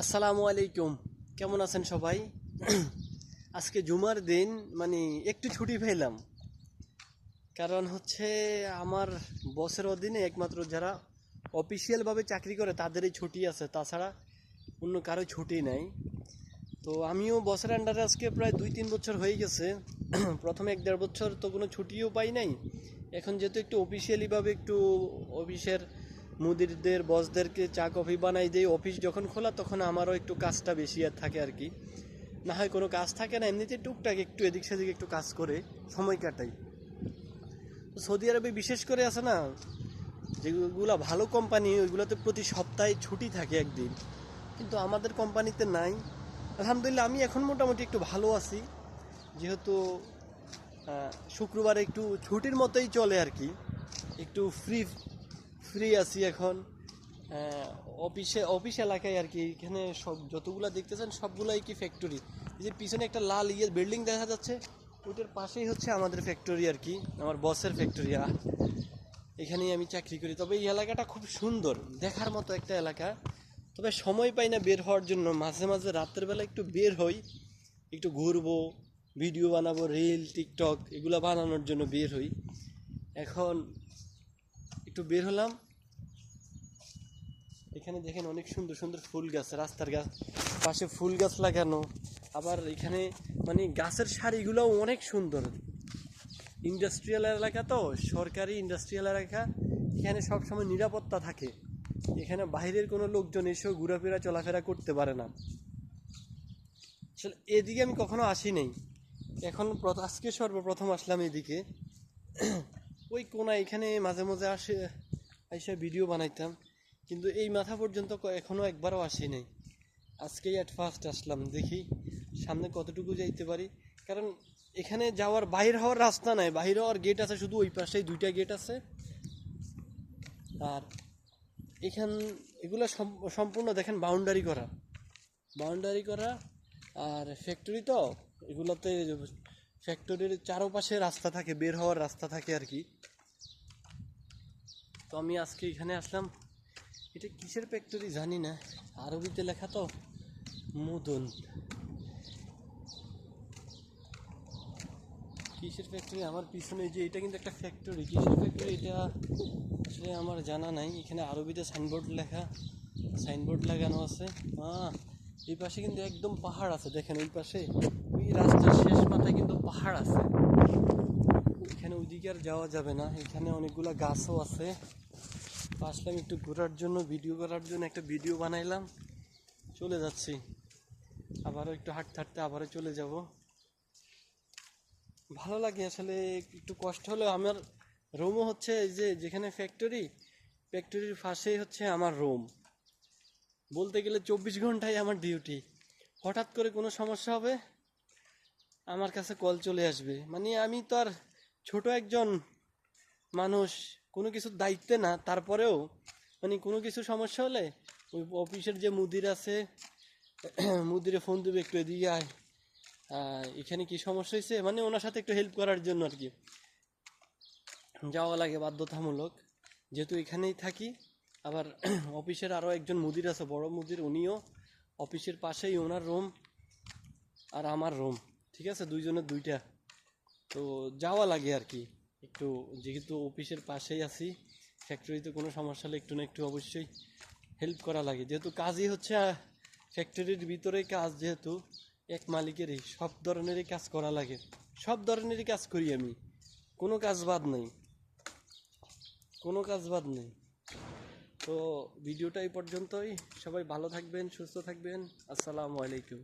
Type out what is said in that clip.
আসসালামু আলাইকুম। কেমন আছেন সবাই? আজকে জুমার দিন মানে একটু ছুটি পেলাম। কারণ হচ্ছে আমার বসের অধীনে একমাত্র যারা অফিসিয়ালভাবে চাকরি করে, তাদেরই ছুটি আছে। তাছাড়া অন্য কারও ছুটি নাই। তো আমিও বসের আন্ডারে আজকে প্রায় দুই তিন বছর হয়ে গেছে। প্রথমে এক দেড় বছর তো কোনো ছুটিও পাই নাই। এখন যেহেতু একটু অফিসিয়ালিভাবে একটু অফিসের মুদিরদের, বসদেরকে চা, কফি বানাই দেই অফিস যখন খোলা তখন আমারও একটু কাজটা বেশি আর থাকে আর কি। না হয় কোনো কাজ থাকে না, এমনিতে টুকটাক একটু এদিক সেদিক একটু কাজ করে সময় কাটাই। সৌদি আরবে বিশেষ করে আছে না, যেগুলো ভালো কোম্পানি ওইগুলোতে প্রতি সপ্তাহে ছুটি থাকে একদিন। কিন্তু আমাদের কোম্পানিতে নাই। আলহামদুলিল্লাহ আমি এখন মোটামুটি একটু ভালো আছি। যেহেতু শুক্রবারে একটু ছুটির মতোই চলে আর কি। একটু ফ্রি ফ্রি আছি এখন। অফিসে অফিস এলাকায় আর কি, এখানে সব যতগুলো দেখতেছেন, সবগুলাই কি ফ্যাক্টরি এই যে পিছনে একটা লাল ইয়ে বিল্ডিং দেখা যাচ্ছে, ওইটার পাশেই হচ্ছে আমাদের ফ্যাক্টরি আর কি, আমার বসের ফ্যাক্টরি এখানেই আমি চাকরি করি। তবে এই এলাকাটা খুব সুন্দর, দেখার মতো একটা এলাকা। তবে সময় পাই না বের হওয়ার জন্য, মাঝে মাঝে রাতের বেলা একটু বের হই, একটু ঘুরবো ভিডিও বানাবো রিল টিকটক এগুলো বানানোর জন্য বের হই। এখন একটু বের হলাম। এখানে দেখেন অনেক সুন্দর সুন্দর ফুল গাছ, রাস্তার গাছ। পাশে ফুল গাছ লাগানো। আবার এখানে মানে গাছের সারিগুলোও অনেক সুন্দর। ইন্ডাস্ট্রিয়াল এলাকা তো, সরকারি ইন্ডাস্ট্রিয়াল এলাকা। এখানে সবসময় নিরাপত্তা থাকে। এখানে বাইরের কোনো লোকজন এসেও ঘোরাফেরা, চলাফেরা করতে পারে না। আসলে এদিকে আমি কখনো আসি নাই এখন আজকে সর্বপ্রথম আসলাম এদিকে। ওই কোনা এখানে মাঝে মাঝে আসে এসে ভিডিও বানাইতাম। কিন্তু এই মাথা পর্যন্ত ক- এখনও একবারও আসি নাই আজকেই অ্যাট ফার্স্ট আসলাম, দেখি সামনে কতটুকু যাইতে পারি। কারণ এখানে যাওয়ার বাইর হওয়ার রাস্তা নাই বাইর হওয়ার গেট আছে, শুধু ওই পাশেই দুইটা গেট আছে। আর এখান, এগুলো সম- সম্পূর্ণ দেখেন বাউন্ডারি করা। বাউন্ডারি করা, আর ফ্যাক্টরি তো, এগুলোতে ফ্যাক্টরির চারপাশে রাস্তা থাকে বের হওয়ার রাস্তা থাকে আর কি। তো আমি আজকে এখানে আসলাম। এটা কিসের ফ্যাক্টরি জানি না। আরবিতে লেখা তো মুদন। কিসের ফ্যাক্টরি? আমার পিছনে যে এটা কিন্তু একটা ফ্যাক্টরি। কিসের ফ্যাক্টরি? এটা আসলে আমার জানা নাই। এখানে আরবিতে সাইনবোর্ড লেখা সাইনবোর্ড লাগানো আছে। আহ, এই পাশে কিন্তু একদম পাহাড় আছে দেখেন ওই পাশে। ওই রাস্তার শেষ মাথায় কিন্তু পাহাড় আছে। এখানে ওইদিকে আর যাওয়া যাবে না। এখানে অনেকগুলা গাছও আছে। আসলাম একটু ঘোরার জন্য ভিডিও করার জন্য, একটা ভিডিও বানাইলাম। চলে যাচ্ছি। আবারও একটু হাঁটতে হাঁটতে আবারও চলে যাব। ভালো লাগে আসলে, একটু কষ্ট হলেও আমার রুমও হচ্ছে এই যে, যেখানে ফ্যাক্টরি ফ্যাক্টরির পাশেই হচ্ছে আমার রুম বলতে গেলে চব্বিশ ঘন্টাই আমার ডিউটি হঠাৎ করে কোনো সমস্যা হবে? আমার কাছে কল চলে আসবে। মানে আমি তো আর ছোট একজন মানুষ, কোনো কিছুর দায়িত্বে না, তারপরেও মানে কোনো কিছু সমস্যা হলে ওই অফিসের যে মুদির আছে, মুদিরে ফোন দেবে একটু এদিকে আয়। এখানে কি সমস্যা হয়েছে? মানে ওনার সাথে একটু হেল্প করার জন্য আর কি। যাওয়া লাগে, বাধ্যতামূলক। যেহেতু এখানেই থাকি, আবার অফিসের আরও একজন মুদির আছে, বড় মুদির, উনিও অফিসের পাশেই ওনার রুম আর আমার রুম ঠিক আছে? দুইজনের দুইটা। তো যাওয়া লাগে আর কি। একটু যেহেতু অফিসের পাশেই আছি ফ্যাক্টরিতে কোনো সমস্যা হলে একটু না একটু অবশ্যই হেল্প করা লাগে। যেহেতু কাজই হচ্ছে ফ্যাক্টরির ভিতরে কাজ যেহেতু, এক মালিকেরই, সব ধরনেরই কাজ করা লাগে। সব ধরনেরই কাজ করি আমি। কোনো কাজ বাদ নেই। কোনো কাজ বাদ নেই। তো ভিডিওটা এই পর্যন্তই। সবাই ভালো থাকবেন, সুস্থ থাকবেন। আসসালামু আলাইকুম।